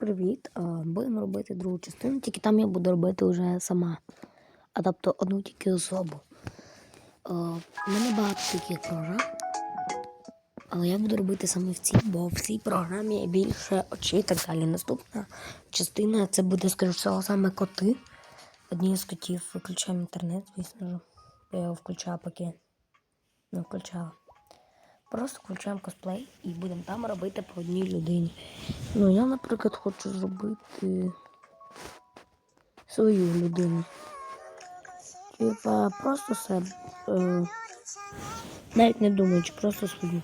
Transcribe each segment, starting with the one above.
привіт! Будемо робити другу частину, тільки там я буду робити вже сама. А тобто одну тільки особу. У мене багато таких програм. Але я буду робити саме в цій, бо в цій програмі більше очей і так далі. Наступна частина це буде, всього, саме коти. Одні з котів виключаємо інтернет, звісно ж. Я його включаю, поки не включала. Просто включаємо косплей і будемо там робити по одній людині. Ну, я, наприклад, хочу зробити свою людину. Типа просто себе. Е, навіть не думаючи, просто свою.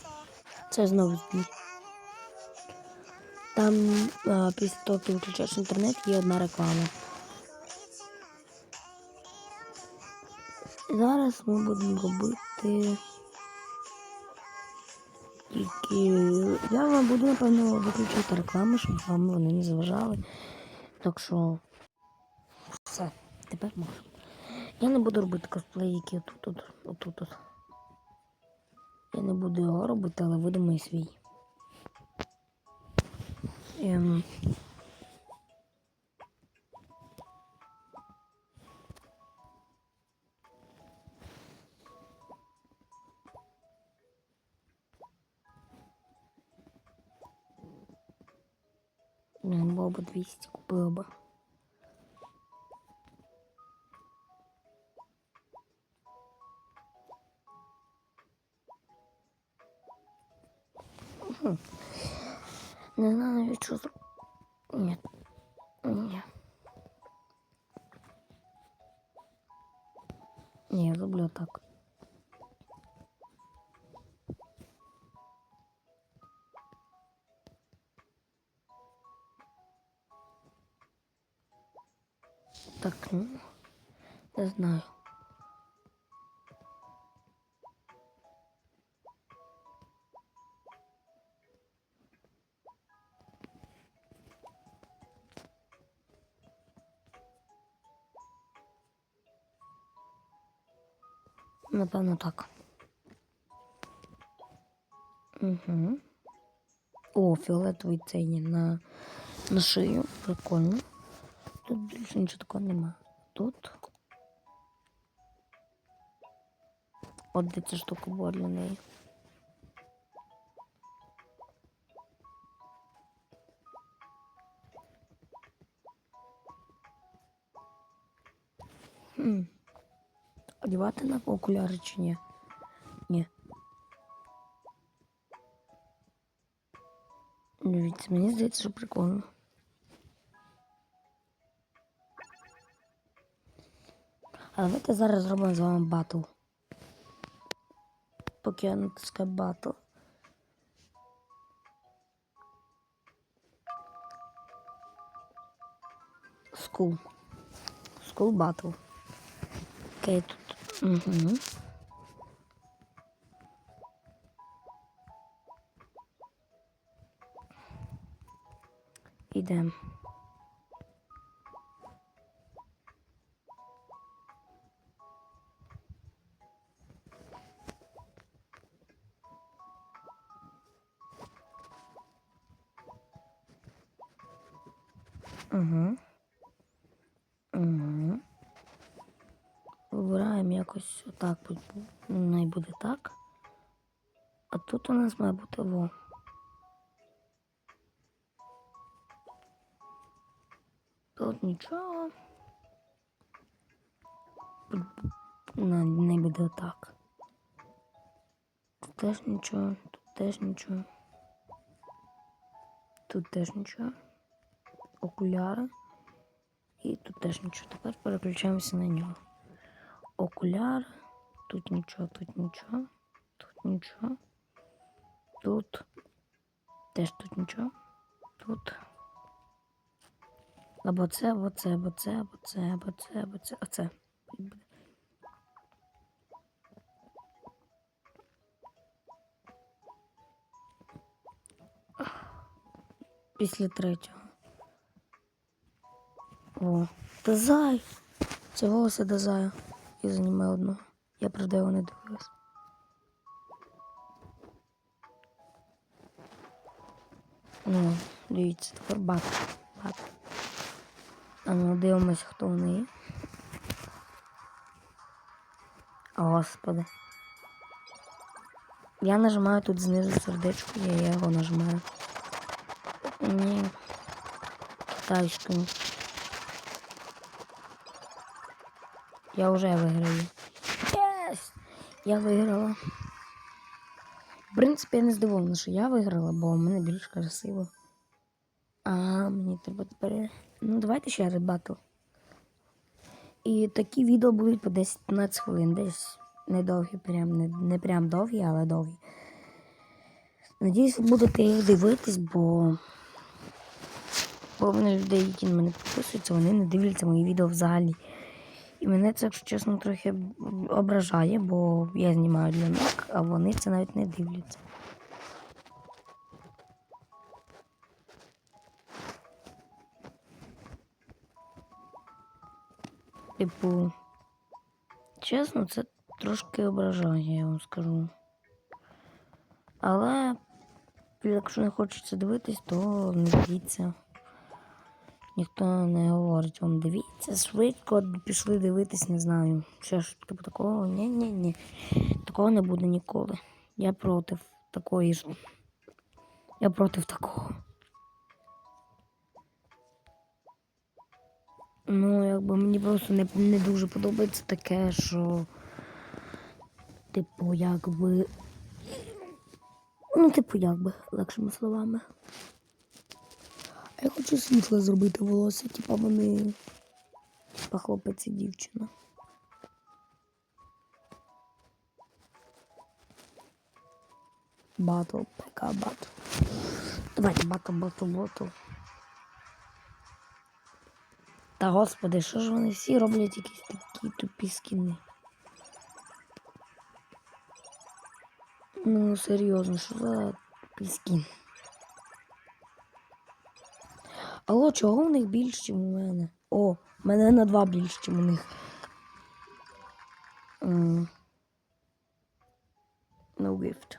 Це знову збір. Там е, після того, як ти виключаєш інтернет, є одна реклама. Зараз ми будемо робити. Тільки я вам буду, напевно, виключити рекламу, щоб вам вони не заважали. Так що все, тепер можу. Я не буду робити косплей, які отут, от, отут. От. Я не буду його робити, але будемо і свій. Ем... Блин, було б 200 купила би. Мгм. Не знаю навіть що зробити. Ні. Ні. Ні, я зроблю так. Ну, не знаю. Напевно, так. Угу. О, фіолетовий цей на, на шию. Прикольно. Тут більше нічого такого нема. Тут. От де ця штука була для неї. Хм. Одягати на окуляри чи ні? Ні. Дивіться, мені здається, що прикольно. Давайте зараз зробимо з вами батл. Поки я натискаю батл. Скул. Скул батл. Окей, тут. Угу. Ідемо. Якось отак. Най буде так. А тут у нас має бути во. Тут нічого. Не, не буде отак. Тут теж нічого, тут теж нічого. Тут теж нічого. Окуляри. І тут теж нічого. Тепер переключаємося на нього. Окуляр. Тут нічого, тут нічого. Тут нічого. Тут теж тут нічого. Тут. Або це, або це, або це, або це, або це, або це, оце. Після третього. О, Дезай! Це волосся Я займаю одного. Я правда його не дивилась. Ну, дивіться, тепер бат. багато. А ну дивимось, хто в неї. Господи. Я нажимаю тут знизу сердечко, я його нажимаю. Ні. Китайською. Я вже виграю. Єс! Я виграла. В принципі, я не здивована, що я виграла, бо в мене більш красиво. А мені треба тепер. Ну, давайте ще раз батл. І такі відео будуть по 10-15 хвилин. Десь недовгі, прям, не, не прям довгі, але довгі. Надіюсь, ви будете їх дивитись, бо половина людей, які на мене підписуються, вони не дивляться мої відео взагалі. І мене це, якщо чесно, трохи ображає, бо я знімаю для них, а вони це навіть не дивляться. Типу, чесно, це трошки ображає, я вам скажу. Але якщо не хочеться дивитись, то не дивіться. Ніхто не говорить вам, дивіться, швидко пішли дивитись, не знаю. Що ж, типу такого? Ні-ні-ні. Такого не буде ніколи. Я проти такої ж. Я проти такого. Ну, якби мені просто не, не дуже подобається таке, що. Типу, якби. Ну, типу, якби, легшими словами. А я хочу світло зробити волосся, типа вони. Типа хлопець і дівчина. Батл, ПК батл. Давайте батл, батл, батл. Та господи, що ж вони всі роблять якісь такі тупі скіни? Ну, серйозно, що за тупий скін? Алло, чого у них більше, ніж у мене? О, в мене на два більше, ніж у них. М. No gift.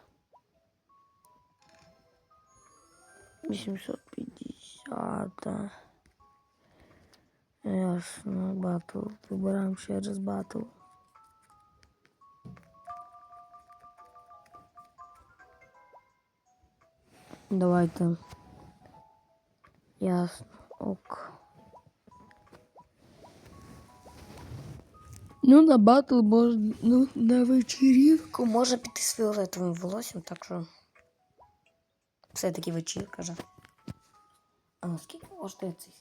850. Ясно, батл. Вибираємо ще раз батл. Давайте. Ясно. Ок. Ну, на батл можна, ну, на вечірівку може піти з фіолетовим волоссям, так що. Все-таки вечірка же. А наскільки коштує цей?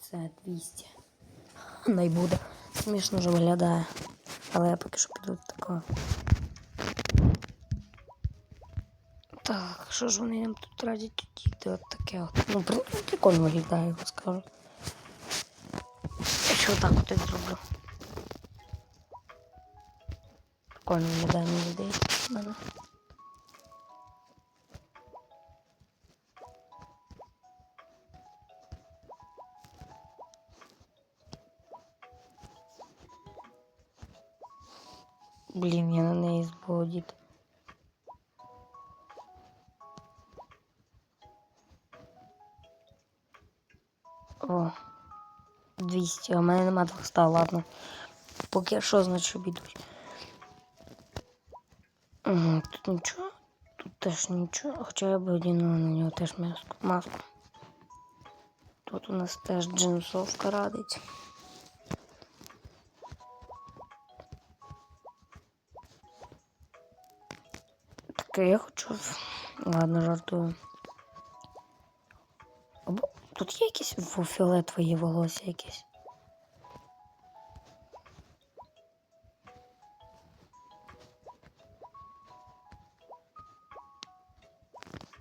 Це 200. Не буде. Смішно вже виглядає. Але я поки що піду до такого. Так, що ж вони нам тут радять діти от таке от. Ну, при- прикольно виглядає, я скажу. Я ще отак от зроблю. Прикольно виглядає, мені в мене. Блін, я на неї збув 200, а в мене нема 200, ладно. Поки що, значить, обійдуть. Угу, тут нічого, тут теж нічого, хоча я б одягнула на нього теж маску. Тут у нас теж джинсовка радить. Таке я хочу. Ладно, жартую. Або тут є якісь фіолетові волосся якісь.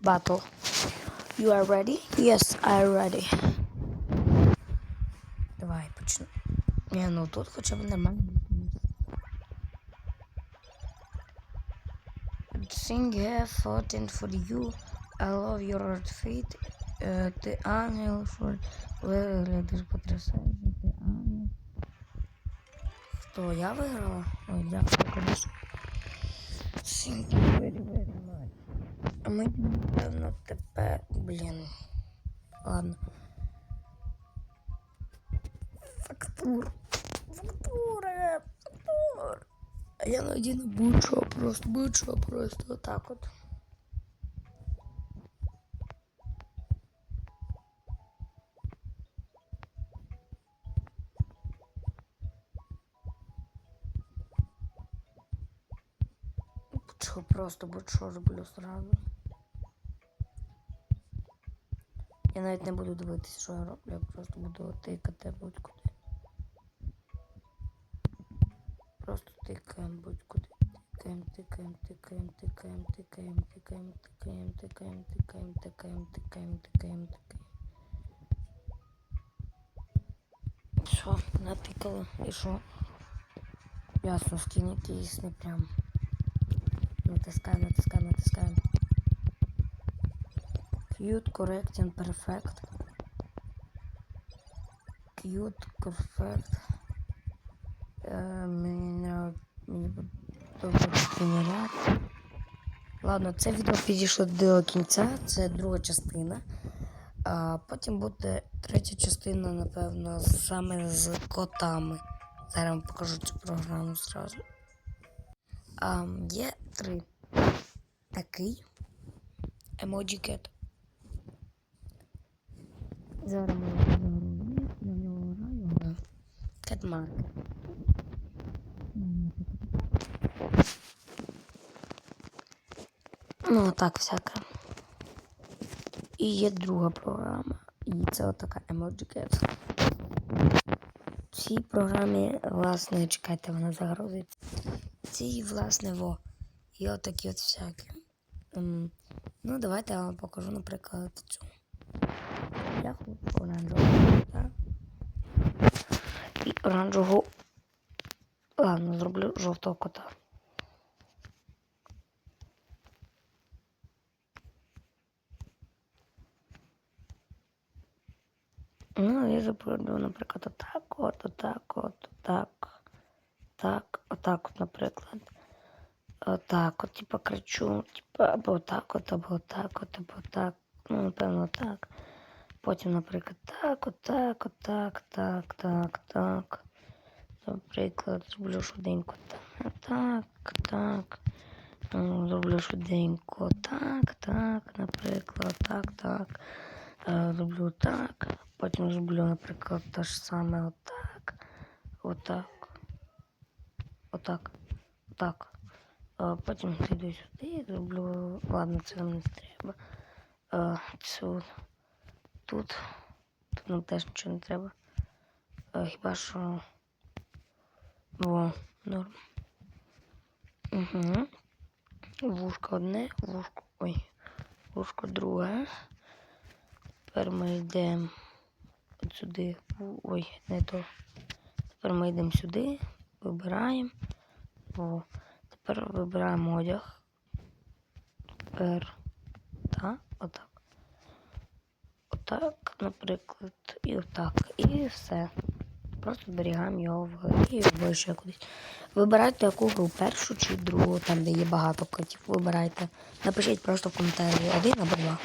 Battle. You are ready? Yes, I am ready. Давай, почну. Ні, ну тут хоча б нормально. Sing here, fourteen for you. I love your outfit. Е, ти ангел, що виглядиш потрясаюче, ти ангел. Хто, я виграла? Ой, дякую, конечно. Thank ми, напевно, тепер, блін. Ладно. фактур. Фактури. Фактур. А я надіну будь-що, просто будь-що, просто отак от. Будь-що, просто будь-що сразу. Я навіть не буду дивитися, що я роблю, я просто буду тикати будь-куди. Просто тикаємо будь-куди. Тикаємо, тикаємо, тикаємо, тикаємо, тикаємо, тикаємо, тикаємо, тикаємо, тикаємо, тикаємо, тикаємо, тикаємо, тикаємо. Що, натикали? І що? Ясно, скін якийсь не прям. Натискаємо, натискаємо, натискаємо. Cute, correct and perfect. Cute, perfect. Е, мені мені подобається. Ладно, це відео підійшло до кінця, це друга частина. А потім буде третя частина, напевно, саме з котами. Зараз вам покажу цю програму зразу. А, є три. Такий. Emoji Cat. Зараз ми загрузимо, на нього граю. Кетмарк. Ну, так всяке. І є друга програма. І це отака Emoji. В цій програмі, власне, чекайте, вона загрузиться. Цій, власне, во. І отакі от всякі. Ем, ну, давайте я вам покажу, наприклад, цю. Оранжевого кота. І оранжевого. Ладно, зроблю жовтого кота. Ну, я зроблю, наприклад, отак, от, отак, от, отак, так, отак, от, наприклад. Отак, от, типа кричу, типа, або отак, от, або отак, от, або так. Ну, напевно, так. Потім, наприклад, так, отак, отак, так, так, так. Наприклад, зроблю швиденько так, так, так. Зроблю швиденько так, так, наприклад, так, так. Е, Зроблю так. Потім зроблю, наприклад, те ж саме отак. Отак. Отак. Отак. Е, Потім зайду сюди, зроблю. Ладно, це нам не треба. Е, Цю тут. Тут нам теж нічого не треба. Е, Хіба що. О, норм. Угу. Вушко одне, вушко. Ой. Вушко друге. Тепер ми йдемо от сюди. Ой, не то. Тепер ми йдемо сюди, вибираємо. О, тепер вибираємо одяг. Тепер так, отак. Отак, наприклад, і отак. І все. Просто зберігаємо його в голові або кудись. Вибирайте яку гру, першу чи другу, там де є багато котів. Вибирайте. Напишіть просто в коментарі один або два.